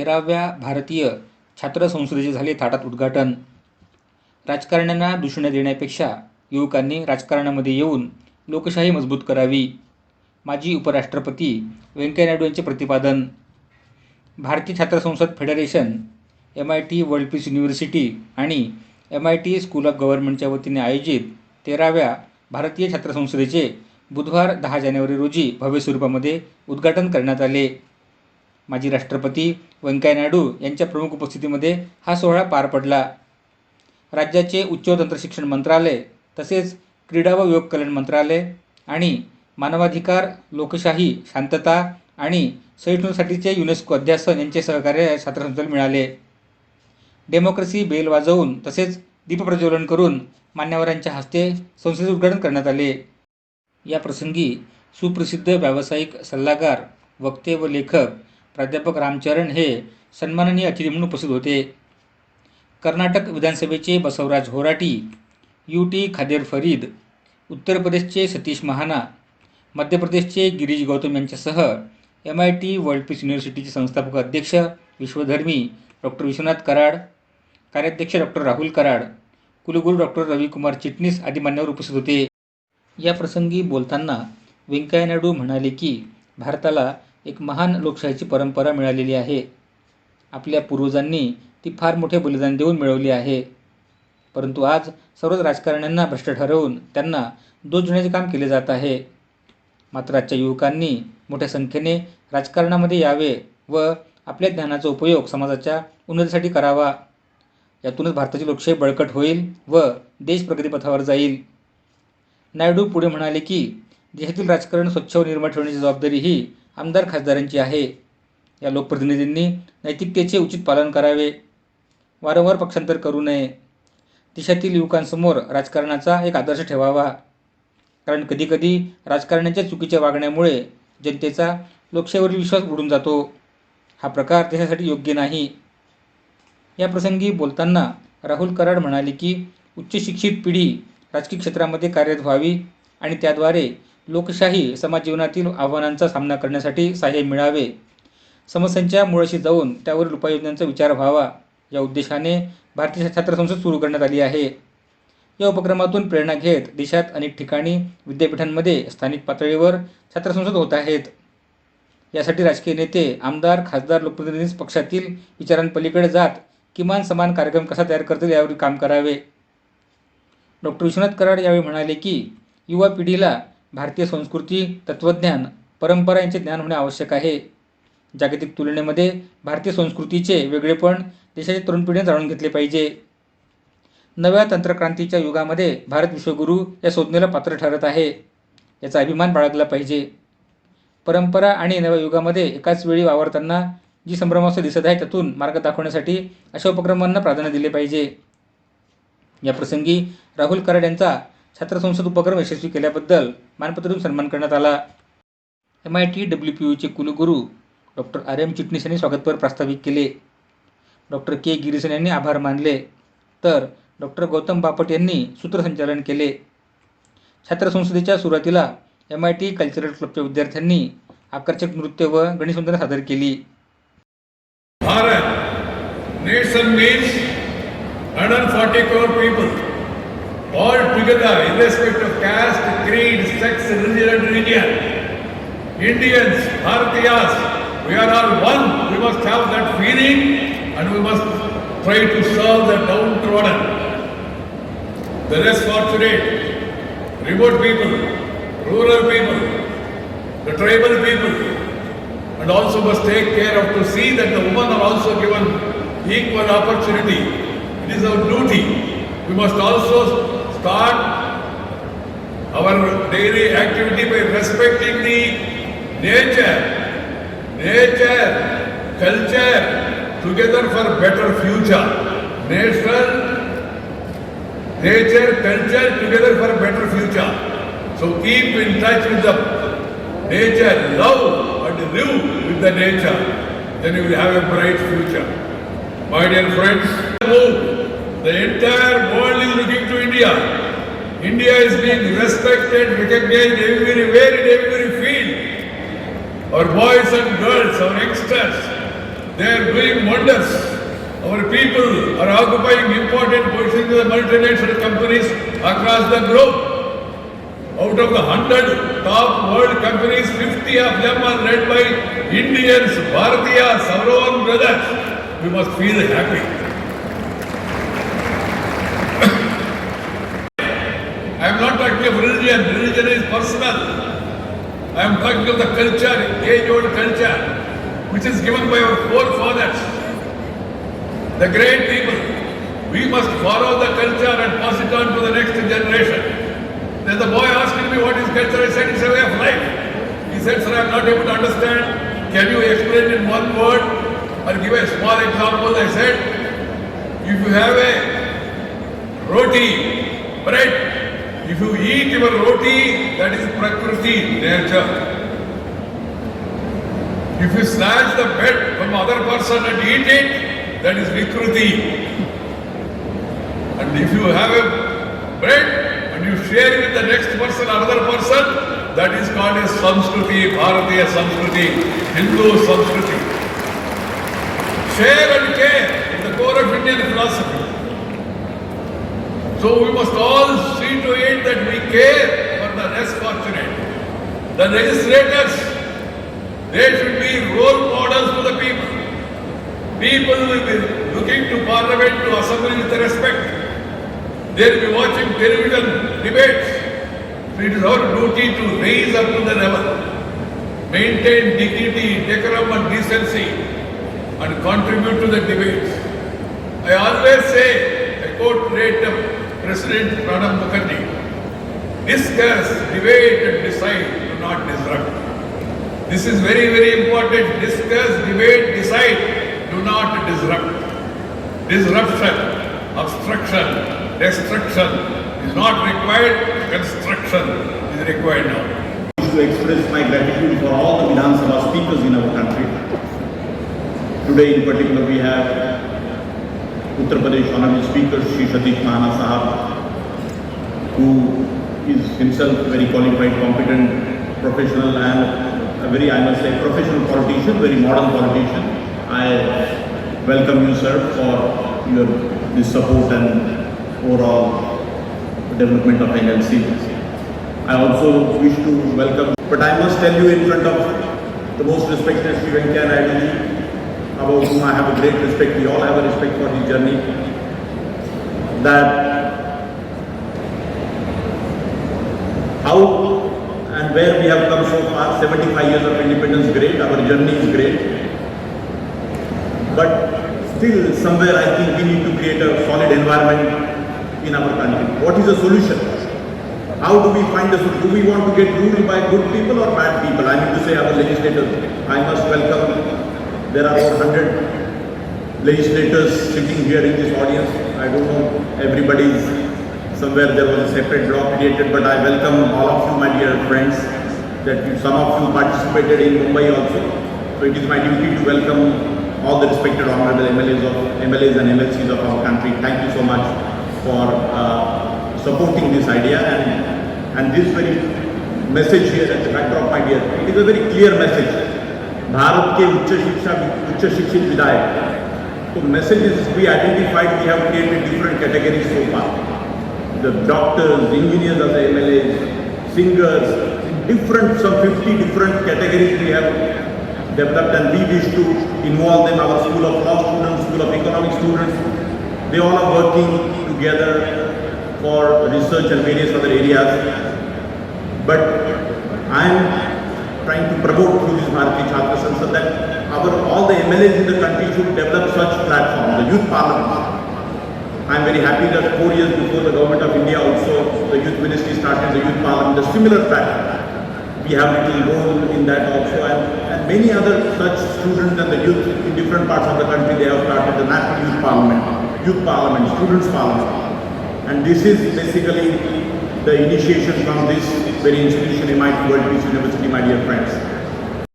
तेराव्या भारतीय छात्र संसदेचे झाले थाटात उद्घाटन. राजकारण्यांना दूषणे देण्यापेक्षा युवकांनी राजकारणामध्ये येऊन लोकशाही मजबूत करावी. माजी उपराष्ट्रपती व्यंकय्या नायडू यांचे प्रतिपादन. भारतीय छात्र संसद federation M I T world peace university आणि M I T school of गव्हर्नमेंटच्या वतीने आयोजित तेराव्या भारतीय छात्र संसदेचे बुधवार दहा जानेवारी रोजी भव्य स्वरूपामध्ये उद्घाटन करण्यात आले. माजी राष्ट्रपती व्यंकय्या नायडू यांच्या प्रमुख उपस्थितीमध्ये हा सोहळा पार पडला. राज्याचे उच्च व तंत्रशिक्षण मंत्रालय तसेच क्रीडा व योग कल्याण मंत्रालय आणि मानवाधिकार लोकशाही शांतता आणि सहिष्णूसाठीचे युनेस्को अध्यासन यांचे सहकार्य या छात्रसंस्थेला मिळाले. डेमोक्रेसी बेल वाजवून तसेच दीपप्रज्वलन करून मान्यवरांच्या हस्ते संसदेचे उद्घाटन करण्यात आले. या प्रसंगी सुप्रसिद्ध व्यावसायिक सल्लागार वक्ते व लेखक प्राध्यापक रामचरण हे सन्माननीय अतिथी म्हणून उपस्थित होते. कर्नाटक विधानसभेचे बसवराज होराटी यू टी खादेर फरीद उत्तर प्रदेशचे सतीश महाना मध्य प्रदेशचे गिरीश गौतम यांच्यासह M I T world peace युनिव्हर्सिटीचे संस्थापक अध्यक्ष विश्वधर्मी डॉक्टर विश्वनाथ कराड कार्याध्यक्ष डॉक्टर राहुल कराड कुलगुरू डॉक्टर रविकुमार चिटणीस आदी मान्यवर उपस्थित होते. या प्रसंगी बोलताना व्यंकय्या नायडू म्हणाले की भारताला एक महान लोकशाहीची परंपरा मिळालेली आहे. आपल्या पूर्वजांनी ती फार मोठे बलिदान देऊन मिळवली आहे. परंतु आज सर्वच राजकारण्यांना भ्रष्ट ठरवून त्यांना दोष देण्याचे काम केले जात आहे. मात्र आजच्या युवकांनी मोठ्या संख्येने राजकारणामध्ये यावे व आपल्या ज्ञानाचा उपयोग समाजाच्या उन्नतीसाठी करावा. यातूनच भारताची लोकशाही बळकट होईल व देश प्रगतीपथावर जाईल. नायडू पुढे म्हणाले की देशातील राजकारण स्वच्छ व निर्मळ ठेवण्याची जबाबदारी ही आमदार खासदारांची आहे. या लोकप्रतिनिधींनी नैतिकतेचे उचित पालन करावे. वारंवार पक्षांतर करू नये. देशातील युवकांसमोर राजकारणाचा एक आदर्श ठेवावा. कारण कधीकधी राजकारण्याच्या चुकीच्या वागण्यामुळे जनतेचा लोकशाहीवरील विश्वास उडून जातो. हा प्रकार देशासाठी योग्य नाही. या प्रसंगी बोलताना राहुल कराड म्हणाले की उच्च शिक्षित पिढी राजकीय क्षेत्रामध्ये कार्यरत व्हावी आणि त्याद्वारे लोकशाही समाज जीवनातील आव्हानांचा सामना करण्यासाठी सहाय्य मिळावे. समस्यांच्या मुळाशी जाऊन त्यावरील उपाययोजनांचा विचार व्हावा. या उद्देशाने भारतीय छात्र संसद सुरू करण्यात आली आहे. या उपक्रमातून प्रेरणा घेत देशात अनेक ठिकाणी विद्यापीठांमध्ये स्थानिक पातळीवर छात्रसंसद होत आहेत. यासाठी राजकीय नेते आमदार खासदार लोकप्रतिनिधी पक्षातील विचारांपलीकडे जात किमान समान कार्यक्रम कसा तयार करतील यावर काम करावे. डॉक्टर विश्वनाथ कराड यावेळी म्हणाले की युवा पिढीला भारतीय संस्कृती तत्त्वज्ञान परंपरा यांचे ज्ञान होणे आवश्यक आहे. जागतिक तुलनेमध्ये भारतीय संस्कृतीचे वेगळेपण देशाच्या तरुण पिढीने जाणून घेतले पाहिजे. नव्या तंत्रक्रांतीच्या युगामध्ये भारत विश्वगुरू या संज्ञेला पात्र ठरत आहे. याचा अभिमान बाळगला पाहिजे. परंपरा आणि नव्या युगामध्ये एकाच वेळी वावरताना जी संभ्रमावस्था दिसत आहे त्यातून मार्ग दाखवण्यासाठी अशा उपक्रमांना प्राधान्य दिले पाहिजे. या प्रसंगी राहुल कराड यांचा छात्र संसद उपक्रम यशस्वी केल्याबद्दल मानपत्र देऊन सन्मान करण्यात आला. M I T W P यूचे कुलगुरू डॉक्टर आर एम चिटणीस यांनी स्वागतपर प्रस्तावित केले. डॉक्टर के गिरीसन यांनी आभार मानले. तर डॉक्टर गौतम बापट यांनी सूत्रसंचालन केले. छात्र संसदेच्या सुरुवातीला एम आय टी कल्चरल क्लबच्या विद्यार्थ्यांनी आकर्षक नृत्य व गणेशवंदना सादर केली. Bharat, nation means 140 people all irrespective of caste, creed, sex, religion, and religion. Indians, Bharatiyas, we are all one. We must have that feeling and we must try to serve the downtrodden, the less fortunate, remote people, rural people, the tribal people, and also must take care of to see that the women are also given equal opportunity. It is our duty. We must also start our daily activity by respecting the nature, nature, culture, together for better future. Nature, nature, culture, together for better future. So keep in touch with the nature, love and live with the nature, then you will have a bright future. My dear friends, move. The entire world is looking to India. India is being respected, recognized everywhere in every field. Our boys and girls, our youngsters, they are doing wonders. Our people are occupying important positions in the multinational companies across the globe. Out of the 100 top world companies, 50 of them are led by Indians, Bharatiyas, our own brothers. We must feel happy. I am not talking of religion, is personal. I am talking of the culture, age-old culture, which is given by our forefathers, the great people. We must follow the culture and pass it on to the next generation. Then the boy asked me what is culture. I said it's a way of life. He said, sir, I am not able to understand. Can you explain in one word or give a small example? I said, if you have a roti, bread, if you eat your roti, that is prakriti, nature. If you snatch the bread from other person and eat it, that is vikruti. And if you have a bread and you share it with the next person, another person, that is called a Samskruti, Bharatiya Samskruti, Hindu Samskruti. Share and care is the core of Indian philosophy. So we must all see to it that we care for the less fortunate. The legislators, they should be role models to the people. People will be looking to parliament, to assembly with respect. They will be watching television debates. It is our duty to raise up to the level, maintain dignity, decorum and decency and contribute to the debates. I always say, I quote later President Pranab Mukherjee, discuss, debate and decide, do not disrupt. This is very, very important. Discuss, debate, decide, do not disrupt. Disruption, obstruction, destruction is not required, construction is required now. to express my gratitude for all the Vidhan Sabha speakers in our country. Today in particular we have Uttar Pradesh Honorable Speaker Shri Satish Mahana Sahab who is himself very qualified, competent, professional and a very, I must say, professional politician, very modern politician. I welcome you sir for your this support and overall development of NLC. I also wish to welcome, but I must tell you in front of the most respected Sri Venkaya Naidu about whom I have a great respect, we all have a respect for his journey, that how and where we have come so far, 75 years of independence, great, our journey is great. But still somewhere I think we need to create a solid environment in our country. What is the solution? How do we find the solution? Do we want to get ruled by good people or bad people? I mean to say our legislators. I must welcome, there are over 100 legislators sitting here in this audience. I don't know, everybody's, somewhere there was a separate block created, but I welcome all of you, my dear friends, that you, some of you participated in Mumbai also. So it is my duty to welcome all the respected honorable MLAs of MLAs and MLCs of our country. Thank you so much for uh, supporting this idea and and this very message here at the backdrop, my dear. It is a very clear message. Bharat के उच्च शिक्षा उच्च शिक्षित विधायक. तो messages भी identified किया उनके डिफरेंट कैटेगरी के ऊपर doctors engineers as M L singers different सब फिफ्टी डिफरेंट कैटेगरीज भी है developed and we wish to involve in our school of law student school of economic students they all are working together for research and various other areas but I am trying to promote through this Bharatiya Chhatra Sansad that our, all the MLAs in the country should develop such platforms, the youth parliaments. I am very happy that four years before the government of India also, the youth ministry started the youth parliament, a similar platform we have little role in that also and, and many other such students and the youth in different parts of the country they have started the national youth parliament youth parliament students parliament and this is basically the initiation from this very institution MIT World Peace University my dear friends